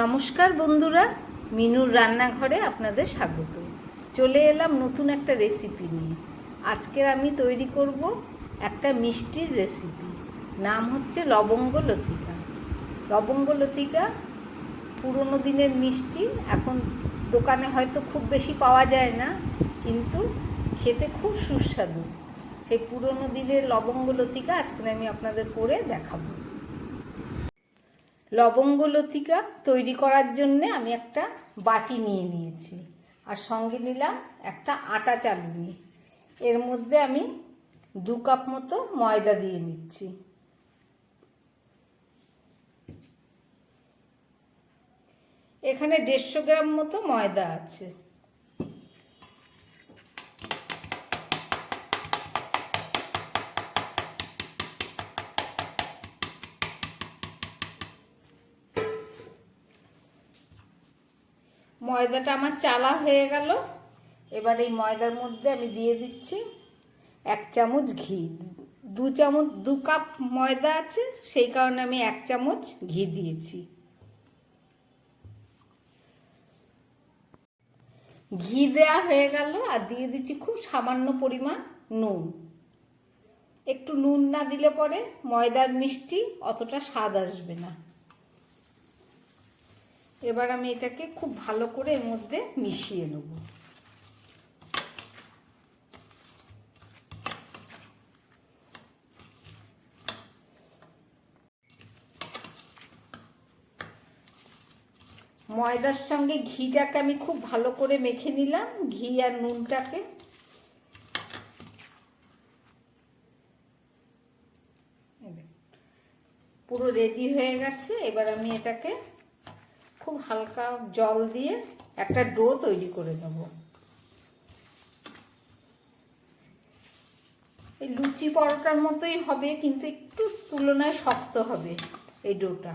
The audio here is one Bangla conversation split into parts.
নমস্কার বন্ধুরা, মিনুর রান্নাঘরে আপনাদের স্বাগত। চলে এলাম নতুন একটা রেসিপি নিয়ে। আজকের আমি তৈরি করব একটা মিষ্টির রেসিপি নাম হচ্ছে লবঙ্গ লতিকা। লবঙ্গ লতিকা পুরনো দিনের মিষ্টি, এখন দোকানে হয়তো খুব বেশি পাওয়া যায় না, কিন্তু খেতে খুব সুস্বাদু। সেই পুরনো দিনের লবঙ্গ লতিকা আজকে আমি আপনাদের করে দেখাবো। লবঙ্গ লতিকা তৈরি করার জন্যে আমি একটা বাটি নিয়ে নিয়েছি। আর সঙ্গে নিলাম একটা আটা চালুনি। এর মধ্যে আমি দু কাপ মতো ময়দা দিয়ে নিচ্ছি। এখানে দেড়শো গ্রাম মতো ময়দা আছে। ময়দাটা আমার চালা হয়ে গেল। এবার এই ময়দার মধ্যে আমি দিয়ে দিচ্ছি এক চামচ ঘি। দু চামচ, দু কাপ ময়দা আছে, সেই কারণে আমি এক চামচ ঘি দিয়েছি। ঘি দেওয়া হয়ে গেল আর দিয়ে দিচ্ছি খুব সামান্য পরিমাণ নুন। একটু নুন না দিলে পরে ময়দার মিষ্টি অতটা স্বাদ আসবে না। এবার আমি এটাকে খুব ভালো করে এর মধ্যে মিশিয়ে নেব। ময়দার সঙ্গে ঘিটাকে আমি খুব ভালো করে মেখে নিলাম, ঘি আর নুনটাকে। পুরো রেডি হয়ে গেছে, এবার আমি এটাকে খুব হালকা জল দিয়ে একটা ডো তৈরি করে নেব। এই লুচি পরোটার মতোই হবে, কিন্তু একটু তুলনায় শক্ত হবে এই ডোটা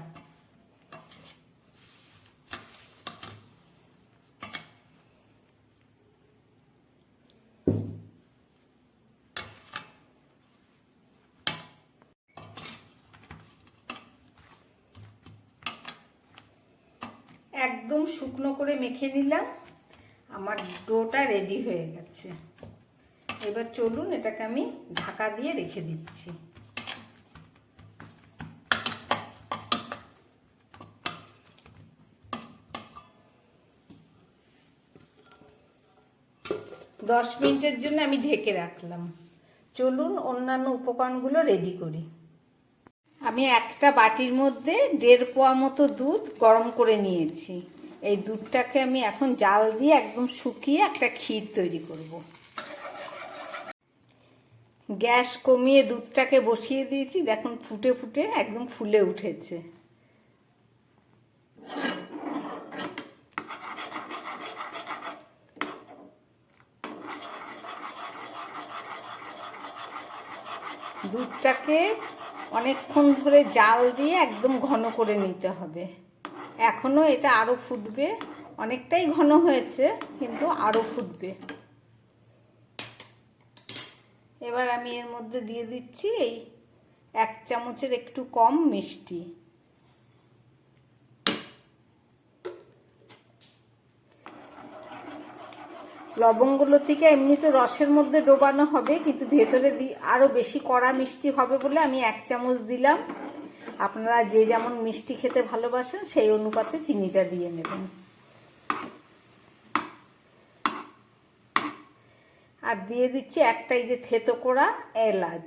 একদম শুকনো করে মেখে নিলাম। আমার ডোটা রেডি হয়ে গেছে। এবার চলুন এটাকে আমি ঢাকা দিয়ে রেখে দিচ্ছি। দশ মিনিটের জন্য আমি ঢেকে রাখলাম। চলুন অন্যান্য উপকরণগুলো রেডি করি। আমি একটা বাটির মধ্যে দেড় পোয়া মতো দুধ গরম করে নিয়েছি। এই দুধটাকে আমি এখন জাল দিয়ে একদম শুকিয়ে একটা ক্ষীর তৈরি করব। গ্যাস কমিয়ে দুধটাকে বসিয়ে দিয়েছি, দেখুন ফুটে ফুটে একদম ফুলে উঠেছে দুধটাকে অনেকক্ষণ ধরে জাল দিয়ে একদম ঘন করে নিতে হবে এখনও এটা আরও ফুটবে। অনেকটাই ঘন হয়েছে, কিন্তু আরও ফুটবে। এবার আমি এর মধ্যে দিয়ে দিচ্ছি এই এক চামচের একটু কম মিষ্টি। লবঙ্গগুলো থেকে এমনিতে রসের মধ্যে ডোবানো হবে, কিন্তু ভেতরে দি আরও বেশি কড়া মিষ্টি হবে বলে আমি এক চামচ দিলাম। আপনারা যে যেমন মিষ্টি খেতে ভালোবাসেন, সেই অনুপাতে চিনিটা দিয়ে নেবেন। আর দিয়ে দিচ্ছি একটাই যে থেতো করা এলাচ,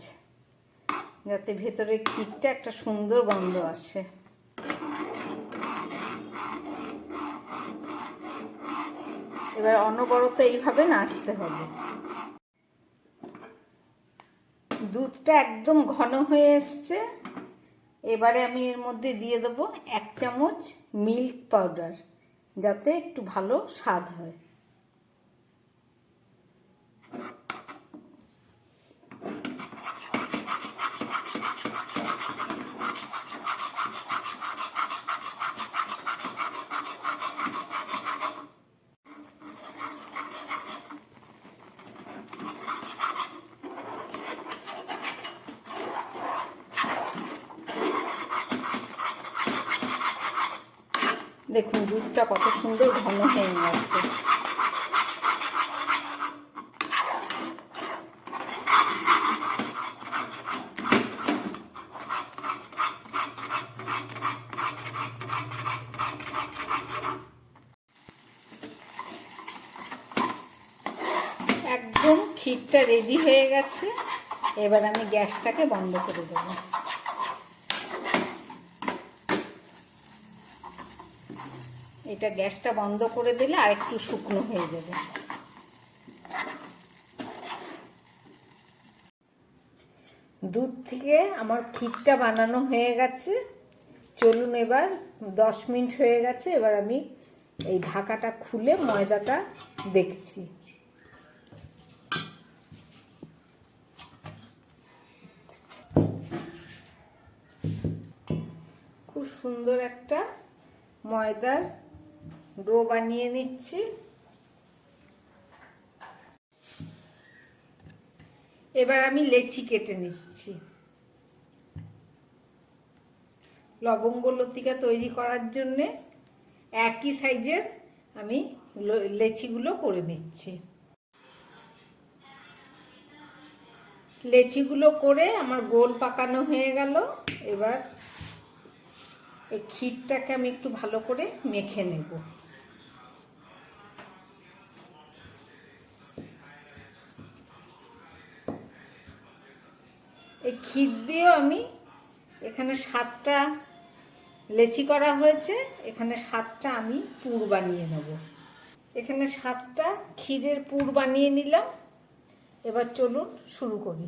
যাতে ভেতরে ক্ষীরটা একটা সুন্দর গন্ধ আসে। এবার অনবরত এইভাবে নাড়তে হবে। দুধটা একদম ঘন হয়ে এসছে। এবারে আমি এর মধ্যে দিয়ে দেবো এক চামচ মিল্ক পাউডার যাতে একটু ভালো স্বাদ হয়। দেখুন, দুধটা কত সুন্দর ঘন হয়ে গেছে। একদম ক্ষীরটা রেডি হয়ে গেছে। এবার আমি গ্যাসটাকে বন্ধ করে দেবো। এটা গ্যাসটা বন্ধ করে দিলে আর একটু শুকনো হয়ে যাবে। দুধ থেকে আমার ক্ষীরটা বানানো হয়ে গেছে। চলুন এবার, দশ মিনিট হয়ে গেছে, এবার আমি এই ঢাকাটা খুলে ময়দাটা দেখছি। খুব সুন্দর একটা ময়দার ডো বানিয়ে নিচ্ছি। এবার আমি লেচি কেটে নিচ্ছি। লবঙ্গ লতিকা তৈরি করার জন্যে একই সাইজের আমি লেচিগুলো করে নিচ্ছি। লেচিগুলো করে আমার গোল পাকানো হয়ে গেল। এবার এই ক্ষীরটাকে আমি একটু ভালো করে মেখে নেব। এই ক্ষীর দিয়েও আমি এখানে সাতটা লেচি করা হয়েছে, এখানে সাতটা আমি পুর বানিয়ে নেব। এখানে সাতটা ক্ষীরের পুর বানিয়ে নিলাম। এবার চলুন শুরু করি।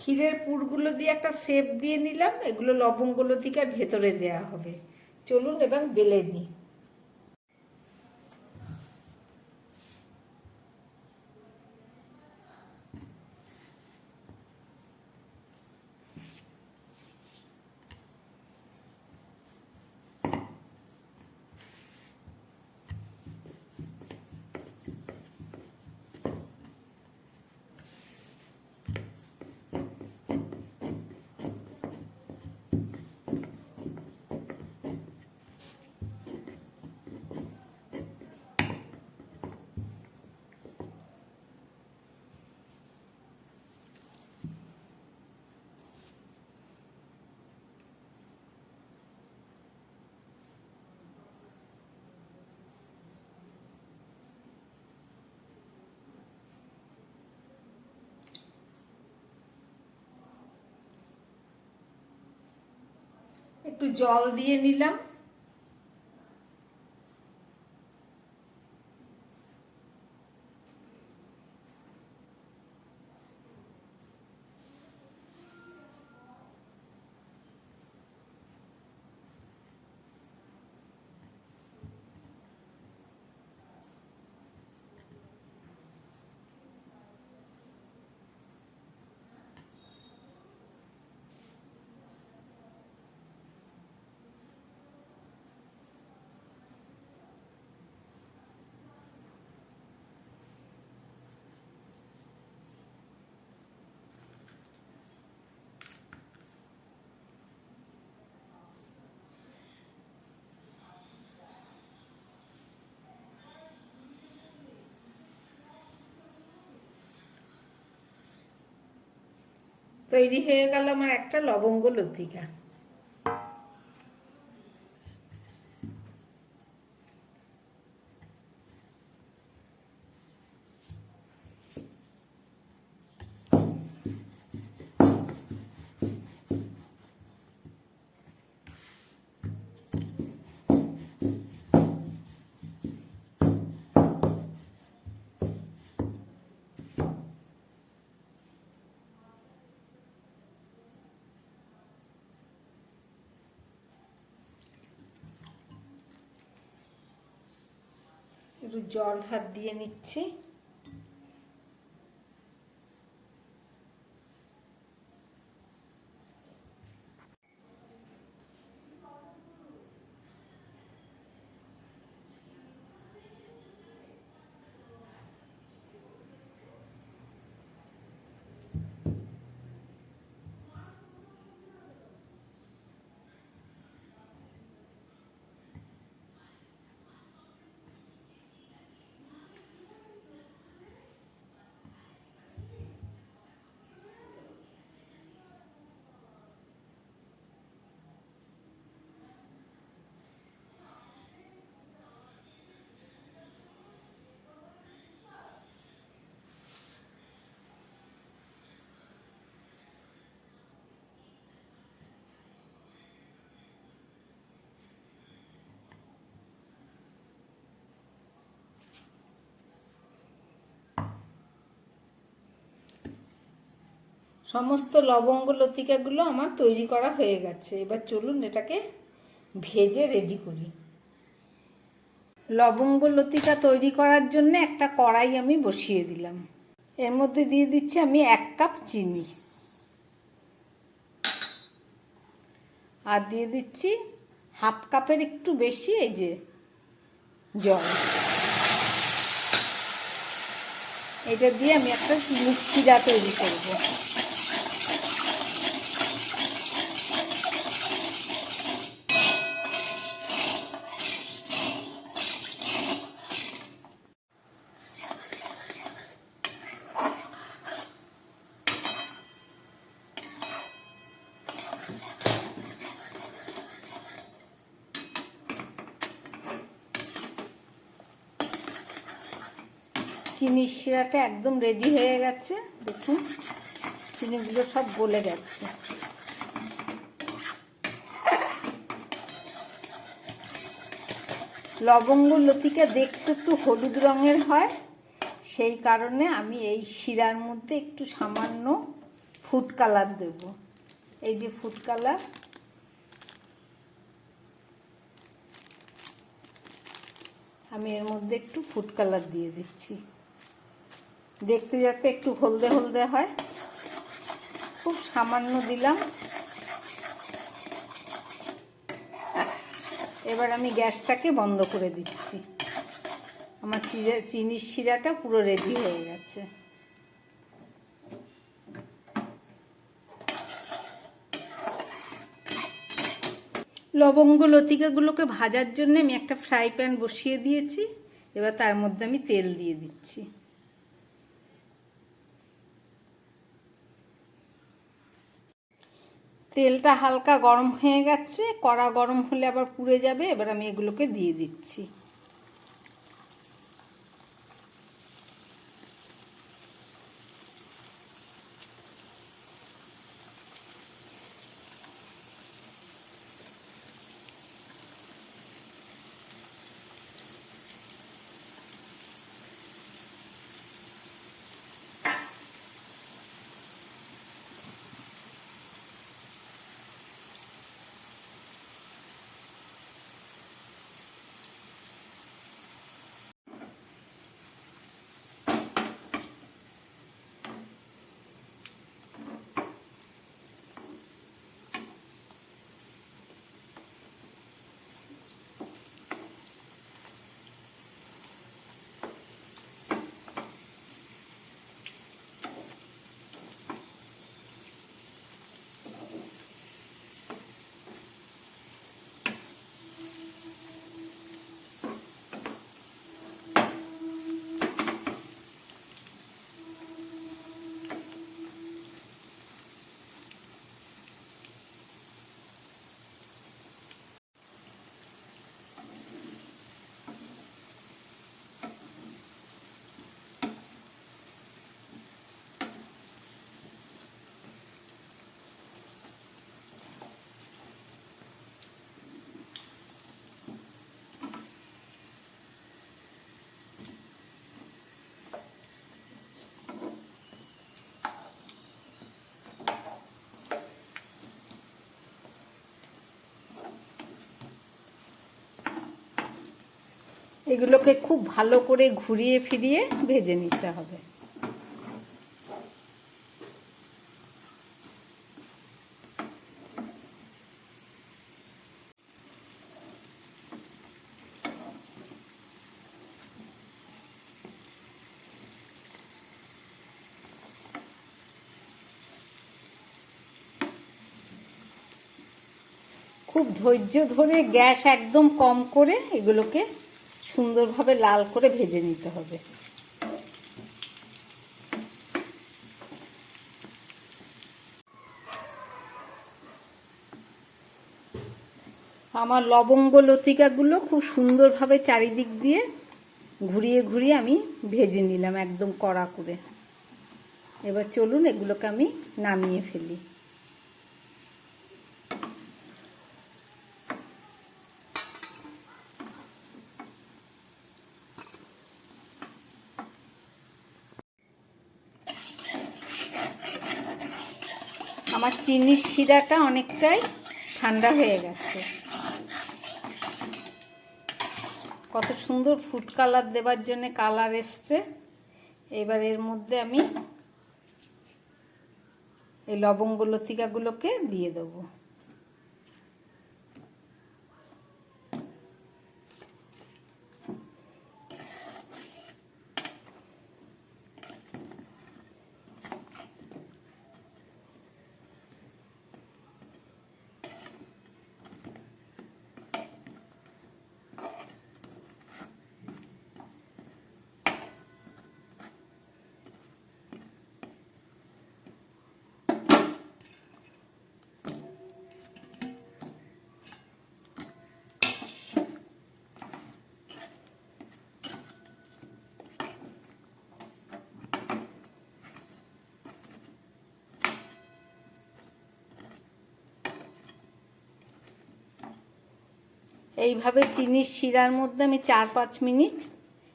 ক্ষীরের পুরগুলো দিয়ে একটা শেপ দিয়ে নিলাম, এগুলো লবঙ্গগুলো লবঙ্গলতিকার ভেতরে দেয়া হবে। চলুন এবং বেলে নিই। একটু জল দিয়ে নিলাম। তৈরি হয়ে গেল আমার একটা লবঙ্গ লতিকা। একটু জল হাত দিয়ে নিচ্ছি। সমস্ত লবঙ্গ লতিকাগুলো আমার তৈরি করা হয়ে গেছে। এবার চলুন এটাকে ভেজে রেডি করি। লবঙ্গ লতিকা তৈরি করার জন্য একটা কড়াই আমি বসিয়ে দিলাম। এর মধ্যে দিয়ে দিচ্ছি আমি এক কাপ চিনি। আর দিয়ে দিচ্ছি হাফ কাপের একটু বেশি এই যে জল। এটা দিয়ে আমি একটা চিনির শিরা তৈরি করব। চিনির শিরাটা একদম রেডি হয়ে গেছে। দেখুন, চিনিগুলো সব গলে গেছে। লবঙ্গ লতিকা দেখতে একটু হলুদ রঙের হয়, সেই কারণে আমি এই শিরার মধ্যে একটু সামান্য ফুড কালার দেব। এই যে ফুড কালার আমি এর মধ্যে একটু ফুড কালার দিয়ে দিচ্ছি। দেখতে যাতে একটু হলদে হলদে হয়। খুব সামান্য দিলাম। এবার আমি গ্যাসটাকে বন্ধ করে দিচ্ছি। আমার চিনির শিরাটা পুরো রেডি হয়ে গেছে। লবঙ্গ লতিকাগুলোকে ভাজার জন্য আমি একটা ফ্রাই প্যান বসিয়ে দিয়েছি। এবার তার মধ্যে আমি তেল দিয়ে দিচ্ছি। তেলটা হালকা গরম হয়ে গেছে, কড়া গরম হলে আবার পুড়ে যাবে, এবার আমি এগুলোকে দিয়ে দিচ্ছি। এগুলোকে খুব ভালো করে ঘুরিয়ে ফিরিয়ে ভেজে নিতে হবে। খুব ধৈর্য ধরে গ্যাস একদম কম করে এগুলোকে সুন্দরভাবে লাল করে ভেজে নিতে হবে। আমার লবঙ্গ লতিকাগুলো খুব সুন্দরভাবে চারিদিক দিয়ে ঘুরিয়ে ঘুরিয়ে আমি ভেজে নিলাম একদম কড়া করে। এবার চলুন এগুলোকে আমি নামিয়ে ফেলি আমার চিনির শিরাটা অনেকটাই ঠান্ডা হয়ে গেছে। কত সুন্দর ফুড কালার দেবার জন্য কালার এসছে। এবার এর মধ্যে আমি এই লবঙ্গ লতিকাগুলোকে দিয়ে দেবো। এইভাবে চিনির শিরার মধ্যে আমি চার পাঁচ মিনিট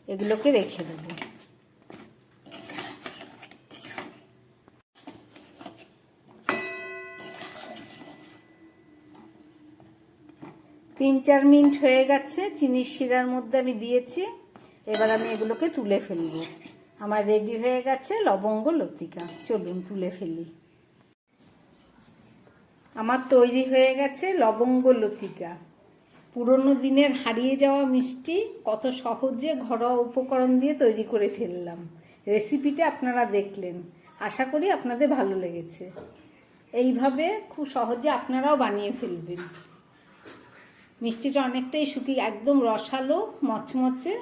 এগুলোকে রেখে দেবো। তিন চার মিনিট হয়ে গেছে, চিনির শিরার মধ্যে আমি দিয়েছি। এবার আমি এগুলোকে তুলে ফেলব। আমার রেডি হয়ে গেছে লবঙ্গ লতিকা। চলুন তুলে ফেলি। আমার তৈরি হয়ে গেছে লবঙ্গ লতিকা। পুরনো দিনের হারিয়ে যাওয়া মিষ্টি কত সহজে ঘরোয়া উপকরণ দিয়ে তৈরি করে ফেললাম। রেসিপিটা আপনারা দেখলেন। আশা করি আপনাদের ভালো লেগেছে। এইভাবে খুব সহজে আপনারাও বানিয়ে ফেলবেন। মিষ্টিটা অনেকটাই শুকিয়ে একদম রসালো, মচমচে